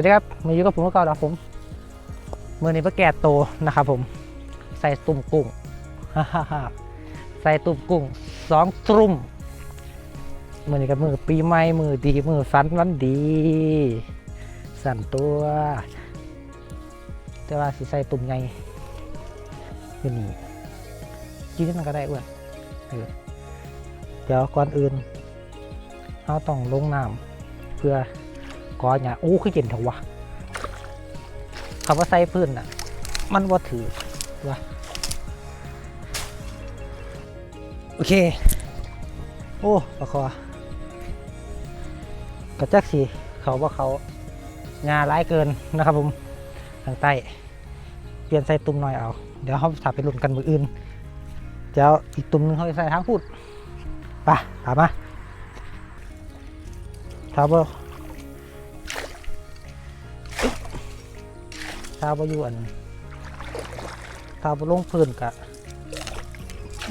วัสดีครับมาอยู่กับผมเมื่อก่อนแล้วผมเมื่อนี้มาแก่โตนะครับผม ใส่ตุ่มกุ้งใส่ตุ่มกุ้งสองตุ่มมื่อนี้กับมือปีใหม่มือดีมือฟันวันดี สั่นตัว แต่ว่าสิใส่ตุ่มไงอยู่นี่กินนั่นก็ได้อ้วนเออเดี๋ยวก่อนอื่นเราต้องลงน้ำเพื่อ ก่อนเนี่ยโอ้คือเย็นเถอะวะคำว่าใส่พื้นอะ มันว่าถือวะโอเค โอ้ปะคอกระจักสีเขาว่าเขางาร้ายเกินนะครับผมทางใต้เปลี่ยนใส่ตุ่มหน่อยเอา เดี๋ยวเขาถาไปลุ้นกันมืออื่นเดี๋ยวอีกตุ่มหนึงเขาจะใส่ทางพูดไปถามมาถามว่า ถาว่าอยู่อันถามว่ลงพื้นกะ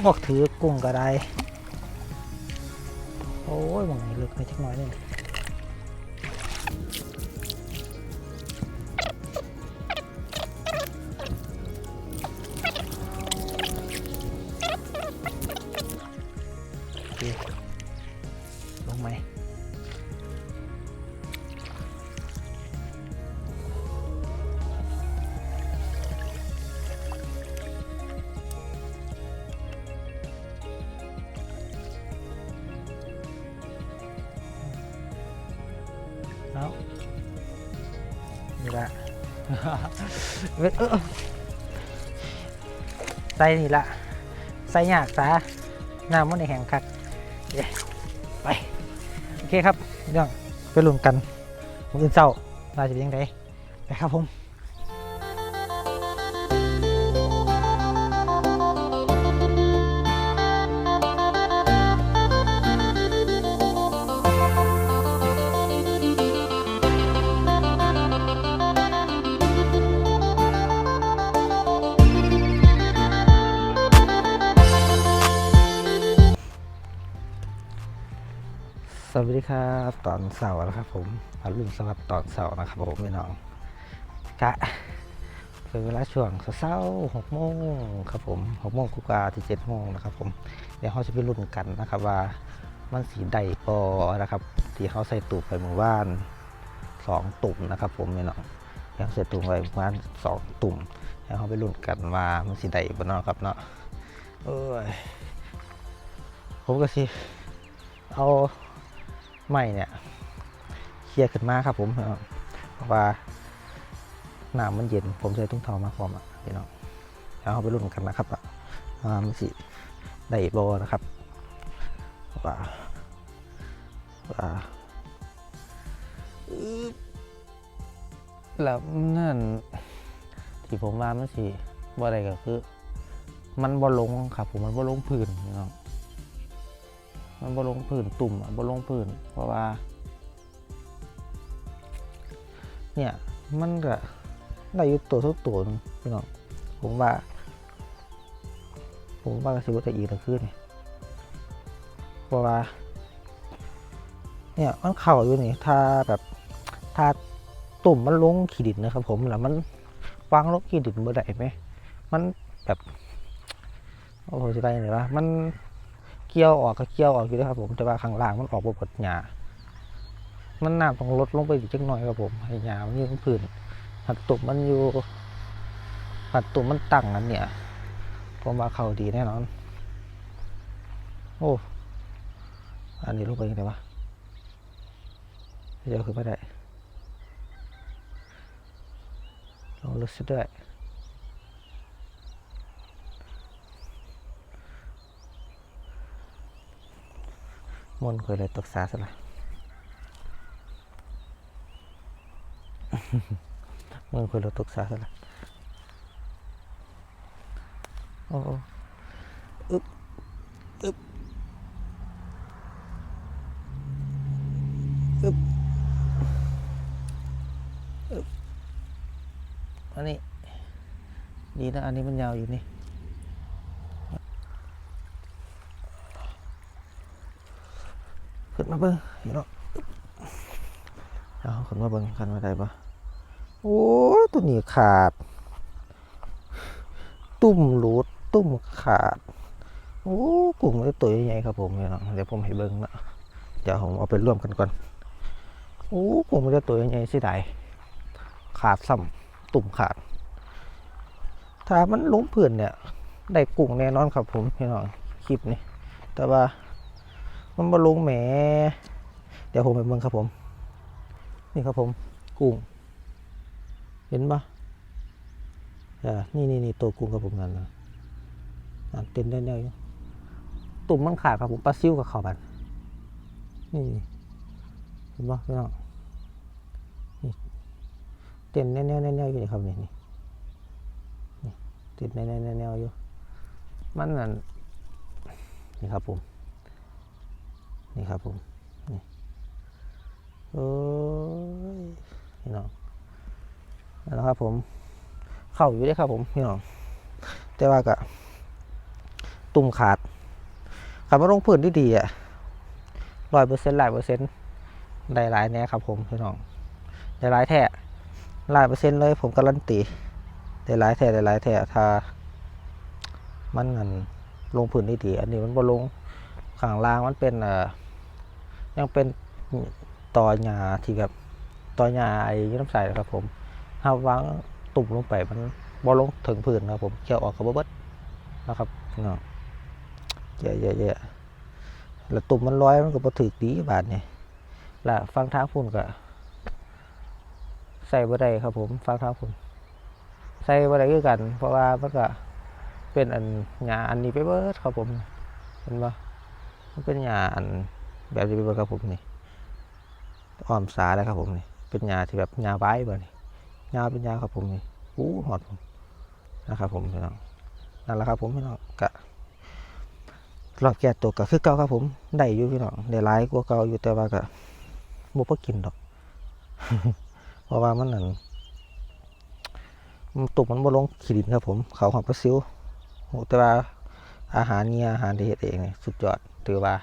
บอกถือกุ้งก็ได้ โอ้ยมองเหนลึกไปจักหน่อยนี่ ใส่นี่ละใส่ยากซะน้ามันในแห่งคักไป โอเคครับเรื่องไปลุ้นกันมืออื่นเศร้าเราจะเป็นยังไงไปครับผม วัสดีครับตอนเสาร์นะครับ ผมอรุณสวัสดิ์ตอนเสาร์นะครับผมพี่น้องกะเป็นเวลาช่วงเช้าหกโมงครับผมหกโมงกว่าที่เจ็ดโมงนะครับ ผมเดี๋ยวเขาจะไปรุ่นกันนะครับว่ามันสีใดปอนะครับ ที่เขาใส่ตุ่มไปเมื่อวานสองตุ่มนะครับ ผมพี่น้องเดี๋ยวเขาใส่ตุ่มไปเมื่อวานสองตุ่มเดี๋ยวเขาไปรุ่นกันว่ามันสีใดบนนอกครับเนาะเอ้ยผมก็สิเอา ไม่เนี่ยเคลียร์ขึ้นมาครับผมเพราะว่าน้ำมันเย็น ผมใช้ตุ้งเท้ามาพร้อมอะพี่น้องแล้วเอาไปรุ่นกันนะครับว่าว่ามันสิได้บอนะครับว่าว่าแล้วนั่นที่ผมว่ามันสิว่าอะไรก็คือ มันบ่ลงครับผมมันบ่ลงพื้นพี่น้อง มันบ่ลงพื้นตุ่มอะบ่ลงพื้นเพราะว่า เนี่ยมันก็ได้อยู่ตัวทุกตัวถึงพี่น้องผมว่า ผมว่าก็สิบ่ได้อีกแล้วคืนเพราะว่า เนี่ยมันเข่าอยู่นี่ถ้าแบบถ้าตุ่มมันลงขีดินนะครับ ผมแล้วมันวางลงขีดินบ่อได้ไหมมันแบบโอ้โหสิไปไหนวะมัน เกี่ยวออกก็เกี่ยวออกอยู่นะครับผมแต่ว่าข้างล่างมันออกบดหญ้ามันน้ำต้องลดลงไปอีกจักหน่อยครับผมให้หญ้ามันอยู่บนพื้นหัดตุ่มมันอยู่หัดตุ่มมันตั้งอันเนี่ยผมว่าเขาดีแน่นอน โอ้ อันนี้ลงไปยังไงวะเดี๋ยวขึ้นไม่ได้ลองลึกซะด้วย มนเคยเลยตกสาสละมนเคยเลยตกสาสละโอ้โอ้อึบอึบอึบอึบอันนี้ ดีนะ อันนี้มันยาวอยู่นี่ ขึ้นมาเบิ้งเห็นเนาะเอาขึ้นมาเบิ้งกันมาได้ปะโอ้ตัวนี้ขาด ตุ่มรูดตุ่มขาดโอ้กุ้งมันตัวใหญ่ครับผมพี่น้องเดี๋ยวผมให้เบิ้งนะเดี๋ยวผมเอาไปร่วมกันก่อนโอ้กุ้งมันจะตัวใหญ่สิได้ขาดซ้ำตุ่มขาด ถ้ามันลงพื้นเนี่ยได้กุ้งแน่นอนครับผมพี่น้องคลิปนี้แต่ว่า มันมาลงแหม เดี๋ยวผมไปเบิ่งครับผม นี่ครับผมกุ้ง เห็นปะอ่า นี่นี่นี่ตัวกุ้งครับผมนั่นนะเต้นได้แน่อยู่ตุ่มมันขาดครับผมปลาซิวกับข้าวบันนี่เห็นปะพี่น้องนี่เต้นแน่ๆแน่ๆอยู่ครับนี่นี่นี่ติดแน่ๆแน่ๆอยู่มันนั่นนี่ครับผม นี่ครับผมนี่โอ้ยพี่น้องนั่นแหละครับผม เข้าอยู่ได้ครับผมพี่น้องแต่ว่าก็ตุ่มขาดขับมาลงพื้นที่ดีอะร้อยเปอร์เซ็นต์หลายเปอร์เซ็นต์ได้หลายแน่ครับผมพี่น้องได้หลายแท้หลายเปอร์เซ็นต์เลยผมการันตีได้หลายแท้ได้หลายแท้ถ้ามันนั่นลงพื้นที่ดีอันนี้มันบ่ลงข้างล่างมันเป็นเอ่อ ยังเป็นตอหญ้าที่แบบตอหญ้าไอ้ยน้ำใสครับผมถ้าวางตุ่มลงไปมันบ่ลงถึงพื้นนะครับผมเกี่ยวออกกับเบิดนะครับพี่น้องเยอะเยอะเยอะแล้วตุ่มมันลอยมันก็บ่ถึกดีบาดนี่และฟังทางพุ่นก็ใส่บ่ได้ครับผมฟังทางพุ่นใส่บ่ได้คือกัน เพราะว่ามันก็เป็นอันหญ้าอันนี้ไปเบิดครับผมเห็นบ่มันเป็นหยาอัน แบบนี้เป็นครับผมนี่อ้อมสาแล้วครับผมนี่เป็นยาที่แบบยาไว้บ่นี่ยาเป็นยาครับผมนี่อู้หอดผมนะครับผมพี่น้องนั่นแหละครับผมพี่น้องกะรอบแก่ตัวก็คือเก่าครับผมได้อยู่พี่น้องได้ร้ายกว่าเก่าอยู่แต่ว่าก็บ่พอกินดอก เพราะว่ามันนั่นมันตุกมันบ่ลงขีดินครับผม เขาหอมปลาซิวโหแต่ว่าอาหารเนี่ยอาหารที่เฮ็ดเองนี่สุดยอดถือว่า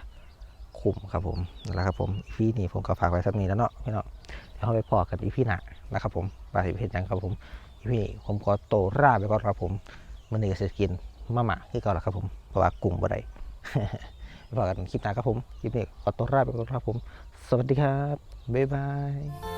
คุ้มครับผมนั่นแหละครับผมอีพีนี้ผมก็ฝากไว้สักนี้แล้วเนาะพี่น้องเดี๋ยวเราไปพอกันอีพีหน้านะครับผมว่าสิเป็นหยังครับผมอีพีนี้ผมขอโตวร่าไปก่อนครับผมมันนี่ก็จะกินมาม่าที่เก่าแล้วครับผมเพราะว่ากลุ่มบ่ได้ไปพอกันคลิปหน้าครับผมคลิปนี้ขอโตวร่าไปก่อนครับผม สวัสดีครับบ๊ายบาย